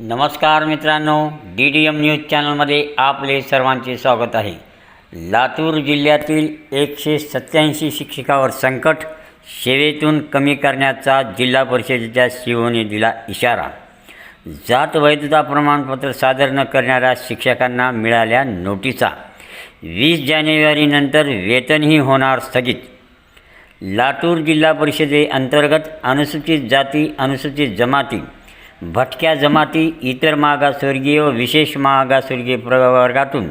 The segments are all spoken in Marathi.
नमस्कार मित्रांनो डी डी एम न्यूज चॅनलमध्ये आपले सर्वांचे स्वागत आहे. लातूर जिल्ह्यातील एकशे सत्याऐंशी शिक्षकावर संकट सेवेतून कमी करण्याचा जिल्हा परिषदेच्या सीओने दिला इशारा. जात वैधता प्रमाणपत्र सादर न करणाऱ्या शिक्षकांना मिळाल्या नोटिसा. वीस जानेवारीनंतर वेतनही होणार स्थगित. लातूर जिल्हा परिषदेअंतर्गत अनुसूचित जाती अनुसूचित जमाती भटक्या जमाती इतर मागासवर्गीय व विशेष मागासवर्गीय प्रवर्गातून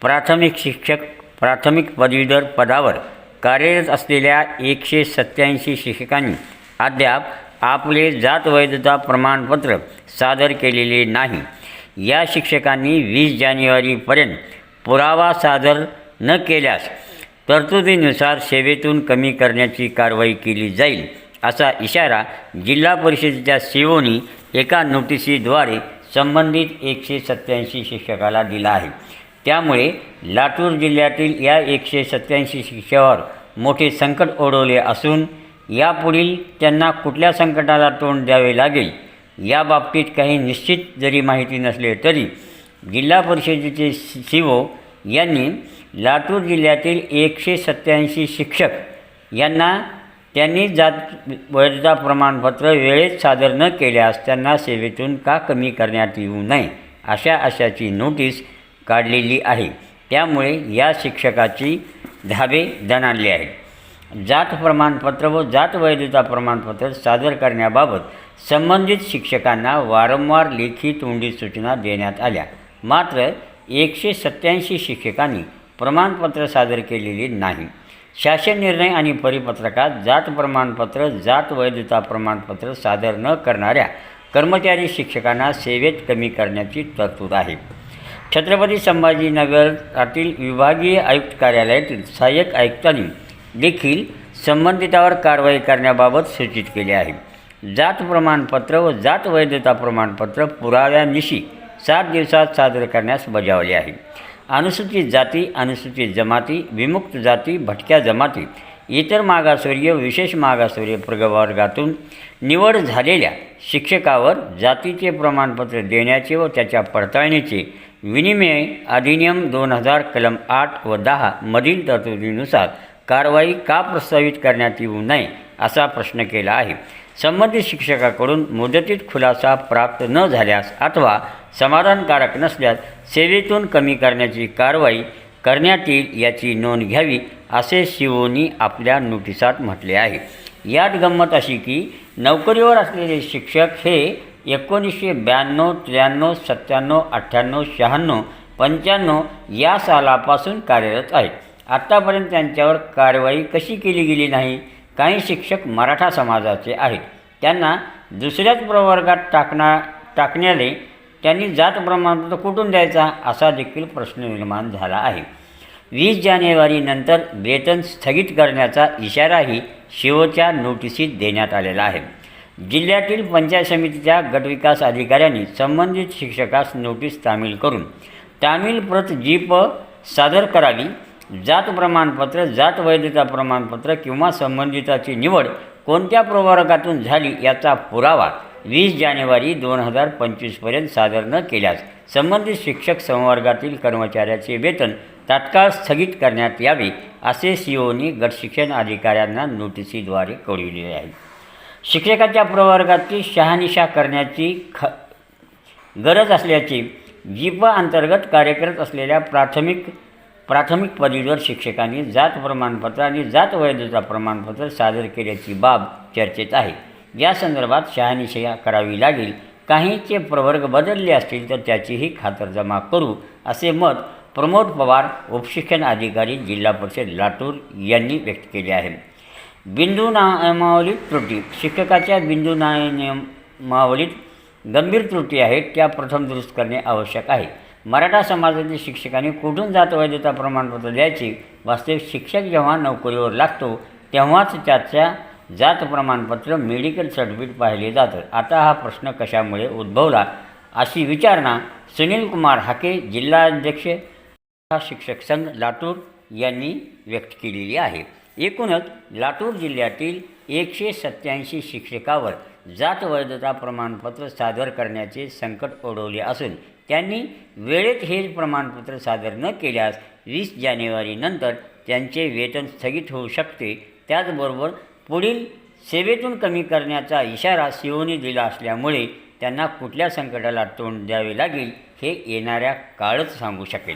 प्राथमिक शिक्षक प्राथमिक पदवीधर पदावर कार्यरत असलेल्या एकशे सत्याऐंशी शिक्षकांनी अद्याप आपले जात वैधता प्रमाणपत्र सादर केलेले नाही. या शिक्षकांनी वीस जानेवारीपर्यंत पुरावा सादर न केल्यास तरतुदीनुसार सेवेतून कमी करण्याची कारवाई केली जाईल असा इशारा जिल्हा परिषदेच्या सीओनी एका नोटिसीद्वारे संबंधित एकशे सत्याऐंशी शिक्षकाला दिला आहे. त्यामुळे लातूर जिल्ह्यातील या एकशे सत्याऐंशी शिक्षकावर मोठे संकट ओढवले असून यापुढील त्यांना कुठल्या संकटाला तोंड द्यावे लागेल याबाबतीत काही निश्चित जरी माहिती नसले तरी जिल्हा परिषदेचे सीओ यांनी लातूर जिल्ह्यातील एकशे सत्याऐंशी शिक्षक यांना त्यांनी जात वैधता प्रमाणपत्र वेळेत सादर न केल्यास त्यांना सेवेतून का कमी करण्यात येऊ नये अशा अशाची नोटीस काढलेली आहे. त्यामुळे या शिक्षकाची धाबे दणाणले आहेत. जात प्रमाणपत्र व जात वैधता प्रमाणपत्र सादर करण्याबाबत संबंधित शिक्षकांना वारंवार लेखी तोंडी सूचना देण्यात आल्या. मात्र एकशे सत्याऐंशी शिक्षकांनी प्रमाणपत्र सादर केलेले नाही. शासन निर्णय आणि परिपत्रकात जात प्रमाणपत्र जात वैधता प्रमाणपत्र सादर न करणाऱ्या कर्मचारी शिक्षकांना सेवेत कमी करण्याची तरतूद आहे. छत्रपती संभाजीनगरातील विभागीय आयुक्त कार्यालयातील सहाय्यक आयुक्तांनी देखील संबंधितावर कारवाई करण्याबाबत सूचित केले आहे. जात प्रमाणपत्र व जात वैधता प्रमाणपत्र पुराव्यानिशी सात दिवसात सादर करण्यास बजावले आहे. अनुसूचित जाती अनुसूचित जमाती विमुक्त जाती भटक्या जमाती इतर मागासवर्गीय विशेष मागासवर्गीय प्रवर्गातून निवड झालेल्या शिक्षकावर जातीचे प्रमाणपत्र देण्याचे व त्याच्या पडताळणीचे विनिमय अधिनियम दोन हजार कलम आठ व दहा मधील तरतुदीनुसार कारवाई का प्रस्तावित करण्यात येऊ नये असा प्रश्न केला आहे. संबंधित शिक्षकाकडून मुदतीत खुलासा प्राप्त न झाल्यास अथवा समाधानकारक नसल्यास सेवेतून कमी करण्याची कारवाई करण्यात येईल याची नोंद घ्यावी असे शिवोनी आपल्या नोटिसात म्हटले आहे. यात गंमत अशी की नोकरीवर असलेले शिक्षक हे एकोणीसशे ब्याण्णव त्र्याण्णव सत्त्याण्णव अठ्ठ्याण्णव शहाण्णव पंच्याण्णव या सालापासून कार्यरत आहेत. आत्तापर्यंत त्यांच्यावर कारवाई कशी केली गेली नाही काही शिक्षक मराठा समाजाचे आहेत. त्यांना दुसऱ्याच प्रवर्गात टाकणा टाकण्याने त्यांनी जात प्रमाणपत्र कुठून द्यायचा असा देखील प्रश्न निर्माण झाला आहे. वीस जानेवारीनंतर वेतन स्थगित करण्याचा इशाराही शिवच्या नोटिसीत देण्यात आलेला आहे. जिल्ह्यातील पंचायत समितीच्या गटविकास अधिकाऱ्यांनी संबंधित शिक्षकास नोटीस तामील करून तामील प्रत जीप सादर करावी जात प्रमाणपत्र जात वैधता प्रमाणपत्र किंवा संबंधिताची निवड कोणत्या प्रवर्गातून झाली याचा पुरावा वीस जानेवारी दोन हजार पंचवीसपर्यंत सादर न केल्यास संबंधित शिक्षक संवर्गातील कर्मचाऱ्याचे वेतन तात्काळ स्थगित करण्यात यावे असे सीओनी गटशिक्षण अधिकाऱ्यांना नोटिसीद्वारे कळविले आहे. शिक्षकाच्या प्रवर्गाची शहानिशा करण्याची ख गरज असल्याची जीप अंतर्गत कार्यरत असलेल्या प्राथमिक प्राथमिक पदवीधर शिक्षकांनी जात प्रमाणपत्र आणि जात वैधता प्रमाणपत्र सादर केल्याची बाब चर्चेत आहे. या संदर्भात शहानिशया करावी लागेल. काहींचे प्रवर्ग बदलले असतील तर त्याचीही खातरजमा करू असे मत प्रमोद पवार उपशिक्षण अधिकारी जिल्हा परिषद लातूर यांनी व्यक्त केले आहे. बिंदू नियमावलीत त्रुटी. शिक्षकाच्या बिंदू नियमावलीत गंभीर त्रुटी आहेत त्या प्रथम दुरुस्त करणे आवश्यक आहे. मराठा समाजातील शिक्षकांनी कुठून जात वैधता प्रमाणपत्र द्यायचे? वास्तविक शिक्षक जेव्हा नोकरीवर लागतो तेव्हाच त्याच्या जात प्रमाणपत्र मेडिकल सर्टिफिकेट पाहिले जातं. आता हा प्रश्न कशामुळे उद्भवला अशी विचारणा सुनील कुमार हाके जिल्हाध्यक्ष शिक्षक संघ लातूर यांनी व्यक्त केलेली आहे. एकूणच लातूर जिल्ह्यातील एकशे सत्याऐंशी शिक्षकावर जात वैधता प्रमाणपत्र सादर करण्याचे संकट ओढवले असून त्यांनी वेळेत हे प्रमाणपत्र सादर न केल्यास वीस जानेवारीनंतर त्यांचे वेतन स्थगित होऊ शकते. त्याचबरोबर पुढील सेवेतून कमी करण्याचा इशारा सीओनी दिला असल्यामुळे त्यांना कुठल्या संकटाला तोंड द्यावे लागेल हे येणाऱ्या काळच सांगू शकेल.